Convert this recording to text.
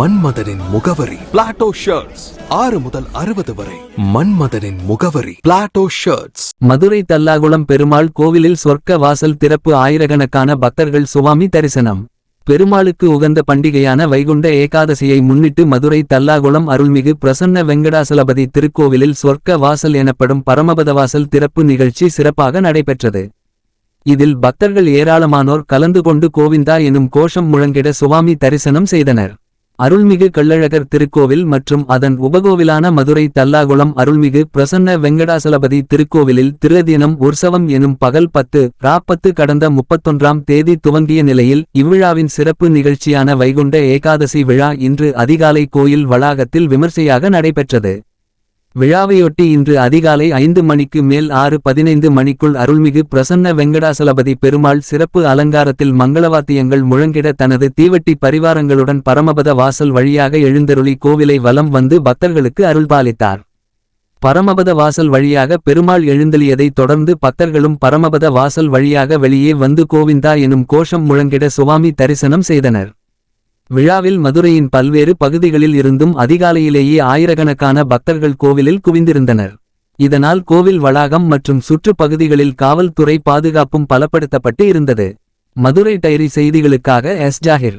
மன்மதனின் முகவரி. Plato shirts ஆறு முதல் அறுபது வரை. மன்மதனின் முகவரி. பிளாட்டோ ஷர்ட்ஸ் மதுரை தல்லாகுளம் பெருமாள் கோவிலில் சொர்க்க வாசல் திறப்பு ஆயிரக்கணக்கான பக்தர்கள் சுவாமி தரிசனம். பெருமாளுக்கு உகந்த பண்டிகையான வைகுண்ட ஏகாதசியை முன்னிட்டு மதுரை தல்லாகுளம் அருள்மிகு பிரசன்ன வெங்கடாசலபதி திருக்கோவிலில் சொர்க்க வாசல் எனப்படும் பரமபத வாசல் திறப்பு நிகழ்ச்சி சிறப்பாக நடைபெற்றது. இதில் பக்தர்கள் ஏராளமானோர் கலந்து கொண்டு கோவிந்தா எனும் கோஷம் முழங்கிட சுவாமி தரிசனம் செய்தனர். அருள்மிகு கள்ளழகர் திருக்கோவில் மற்றும் அதன் உபகோவிலான மதுரை தல்லாகுளம் அருள்மிகு பிரசன்ன வெங்கடாசலபதி திருக்கோவிலில் திருதினம் உற்சவம் எனும் பகல் பத்து ராப்பத்து கடந்த முப்பத்தொன்றாம் தேதி துவங்கிய நிலையில் இவ்விழாவின் சிறப்பு நிகழ்ச்சியான வைகுண்ட ஏகாதசி விழா இன்று அதிகாலை கோயில் வளாகத்தில் விமர்சையாக நடைபெற்றது. விழாவையொட்டி இன்று அதிகாலை ஐந்து மணிக்கு மேல் ஆறு பதினைந்து மணிக்குள் அருள்மிகு பிரசன்ன வெங்கடாசலபதி பெருமாள் சிறப்பு அலங்காரத்தில் மங்களவாத்தியங்கள் முழங்கிட தனது தீவட்டி பரிவாரங்களுடன் பரமபத வாசல் வழியாக எழுந்தருளி கோவிலை வலம் வந்து பக்தர்களுக்கு அருள்பாலித்தார் பரமபத வாசல் வழியாக பெருமாள் எழுந்தளியதைத் தொடர்ந்து பக்தர்களும் பரமபத வாசல் வழியாக வெளியே வந்து கோவிந்தா எனும் கோஷம் முழங்கிட சுவாமி தரிசனம் செய்தனர். விழாவில் மதுரையின் பல்வேறு பகுதிகளில் இருந்தும் அதிகாலையிலேயே ஆயிரக்கணக்கான பக்தர்கள் கோவிலில் குவிந்திருந்தனர். இதனால் கோவில் வளாகம் மற்றும் சுற்றுப் பகுதிகளில் காவல்துறை பாதுகாப்பும் பலப்படுத்தப்பட்டு இருந்தது. மதுரை டைரி செய்திகளுக்காக S. Zakir.